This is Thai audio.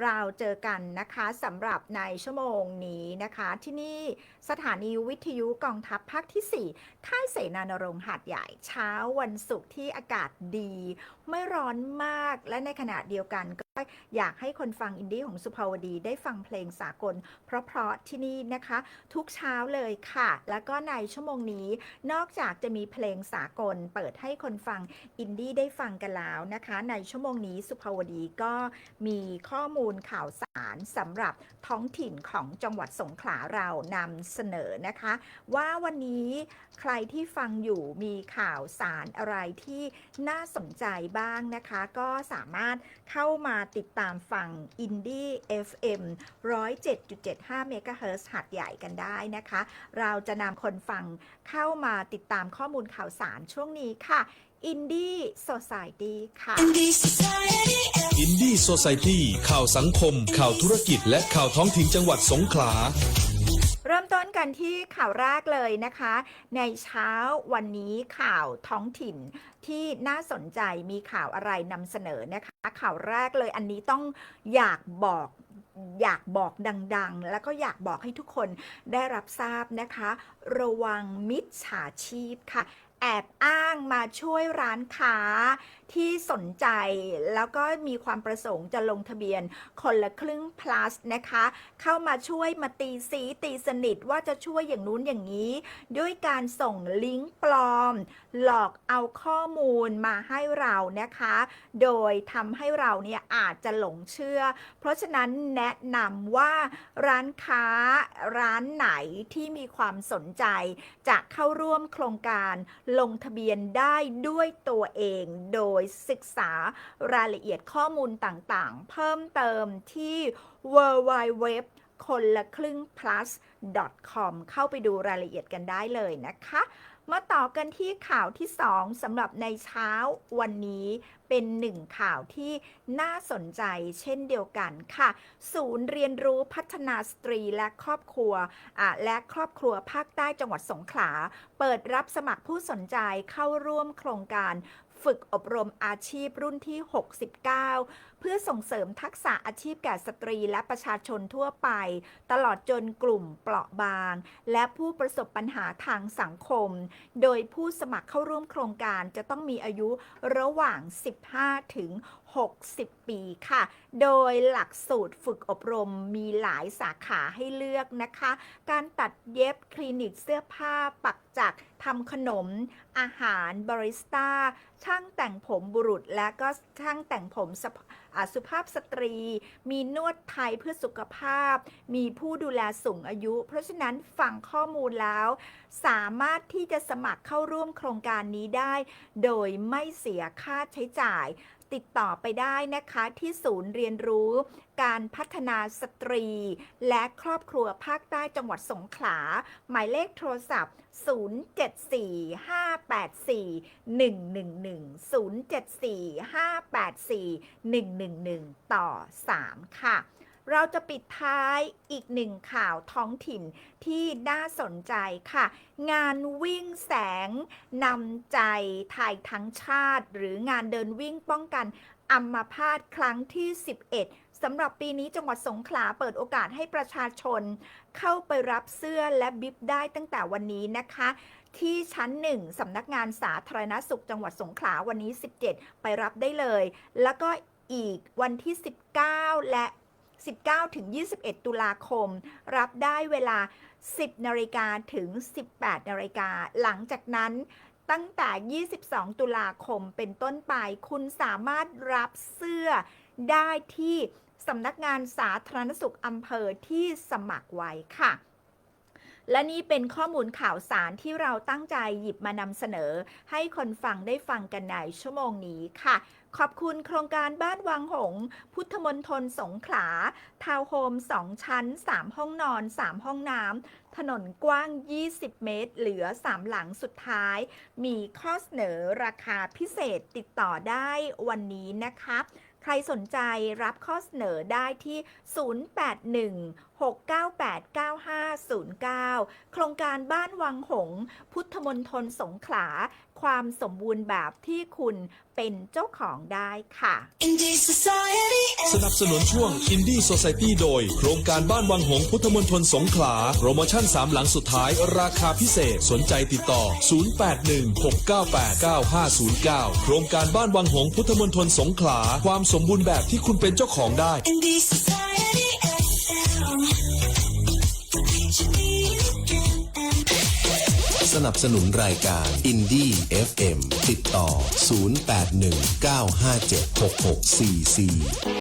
เราเจอกันนะคะสำหรับในชั่วโมงนี้นะคะ ที่นี่สถานีวิทยุกองทัพภาคที่ 4 ค่ายเสนานรงหาดใหญ่เช้าวันศุกร์ที่อากาศดี ไม่ร้อนมากและในขณะเดียวกัน กอยากให้คนฟังอินดี้ของสุภาวดีได้ฟังเพลงสากล เพราะๆที่นี่นะคะ ทุกเช้าเลยค่ะ แล้วก็ในชั่วโมงนี้นอกจากจะมีเพลงสากล เปิดให้คนฟังอินดี้ได้ฟังกันแล้วนะคะ ในชั่วโมงนี้สุภาวดีก็มีข้อมูลข่าวสารสำหรับท้องถิ่นของจังหวัดสงขลาเรานำเสนอนะคะ ว่าวันนี้ใครที่ฟังอยู่มีข่าวสารอะไรที่น่าสนใจบ้างนะคะ ก็สามารถเข้ามาติดตามฟัง Indie FM 107.75เมกะเฮิรตซ์หัดใหญ่กันได้นะคะ เราจะนำคนฟังเข้ามาติดตามข้อมูลข่าวสารช่วงนี้ค่ะ Indie Society ค่ะ Indie Society อินดี้โซซ i ตี้ข่าวสังคม ข่าวธุรกิจ และข่าวท้องถิ่นจังหวัดสงขลาเริ่มต้น กันที่ข่าวแรกเลยนะคะ ในเช้าวันนี้ข่าวท้องถิ่นที่น่าสนใจมีข่าวอะไรนำเสนอนะคะ ข่าวแรกเลยอันนี้ต้องอยากบอกอยากบอกดังๆ แล้วก็อยากบอกให้ทุกคนได้รับทราบนะคะ ระวังมิจฉาชีพค่ะ แอบอ้างมาช่วยร้านค้าที่สนใจ แล้วก็มีความประสงค์จะลงทะเบียนคนละครึ่ง plus นะคะ เข้ามาช่วยมาตีสีตีสนิทว่าจะช่วยอย่างนู้นอย่างนี้ ด้วยการส่งลิงก์ปลอม หลอกเอาข้อมูลมาให้เรานะคะ โดยทำให้เราเนี่ยอาจจะหลงเชื่อ เพราะฉะนั้นแนะนำว่าร้านค้าร้านไหนที่มีความสนใจ จะเข้าร่วมโครงการลงทะเบียนได้ด้วยตัวเองโดยศึกษารายละเอียดข้อมูลต่างๆ เพิ่มเติมที่ w w w คนละครึ่ง plus com เข้าไปดูรายละเอียดกันได้เลยนะคะ มาต่อกันที่ข่าวที่ 2สำหรับในเช้าวันนี้เป็นหนึ่งข่าวที่น่าสนใจเช่นเดียวกันค่ะ ศูนย์เรียนรู้พัฒนาสตรีและครอบครัวอะและครอบครัวภาคใต้จังหวัดสงขลา เปิดรับสมัครผู้สนใจเข้าร่วมโครงการ ฝึกอบรมอาชีพรุ่นที่ 69 เพื่อส่งเสริมทักษะอาชีพแก่สตรีและประชาชนทั่วไป ตลอดจนกลุ่มเปราะบาง และผู้ประสบปัญหาทางสังคม โดยผู้สมัครเข้าร่วมโครงการจะต้องมีอายุระหว่าง 15 ถึง 60 ปีค่ะ โดยหลักสูตรฝึกอบรมมีหลายสาขาให้เลือกนะคะ การตัดเย็บคลินิกเสื้อผ้าปักจักรทำขนม อาหารบาริสต้า ช่างแต่งผมบุรุษ และก็ช่างแต่งผมสสุภาพสตรี มีนวดไทยเพื่อสุขภาพ มีผู้ดูแลสูงอายุ เพราะฉะนั้นฟังข้อมูลแล้ว สามารถที่จะสมัครเข้าร่วมโครงการนี้ได้ โดยไม่เสียค่าใช้จ่าย ติดต่อไปได้นะคะที่ศูนย์เรียนรู้ การพัฒนาสตรี และครอบครัวภาคใต้จังหวัดสงขลา หมายเลขโทรศัพท์ 0745841110745841111ต่อ 3 ค่ะ เราจะปิดท้ายอีกหนึ่งข่าวท้องถิ่นที่น่าสนใจค่ะ งานวิ่งแสงนำใจไทยทั้งชาติ หรืองานเดินวิ่งป้องกันอัมพาตครั้งที่ 11สำหรับปีนี้จังหวัดสงขลาเปิดโอกาสให้ประชาชน เข้าไปรับเสื้อและบิ๊บได้ตั้งแต่วันนี้นะคะ ที่ชั้น 1สำนักงานสาธารณสุขจังหวัดสงขลาวันนี้ 17 ไปรับได้เลย แล้วก็อีกวันที่ 19 และ 19 ถึง 21 ตุลาคม รับได้เวลา 10 นาฬิกาถึง 18 นาฬิกา หลังจากนั้นตั้งแต่ 22 ตุลาคมเป็นต้นไป คุณสามารถรับเสื้อได้ที่สำนักงานสาธารณสุขอำเภอที่สมัครไว้ค่ะ และนี่เป็นข้อมูลข่าวสารที่เราตั้งใจหยิบมานำเสนอ ให้คนฟังได้ฟังกันในชั่วโมงนี้ค่ะ ขอบคุณโครงการบ้านวังหง พุทธมนตรสงขลา ทาวน์โฮม 2 ชั้น 3 ห้องนอน 3 ห้องน้ำ ถนนกว้าง 20 เมตร เหลือ 3 หลังสุดท้าย มีข้อเสนอราคาพิเศษติดต่อได้วันนี้นะคะ ใครสนใจรับข้อเสนอได้ที่ 081 698 9509 โครงการบ้านวังหงส์พุทธมนตรสงขลาคความสมบูรณ์แบบที่คุณเป็นเจ้าของได้ค่ะ Indie Society สนับสนุนช่วง Indie Society โดย โครงการบ้านวังหงส์พุทธมณฑลสงขลา โปรโมชั่น 3 หลังสุดท้าย ราคาพิเศษ สนใจติดต่อ 0816989509 โครงการบ้านวังหงส์พุทธมณฑลสงขลา ความสมบูรณ์แบบที่คุณเป็นเจ้าของได้ Indie Society สนับสนุนรายการ i n d ี e FM ติดต่อ 0819576644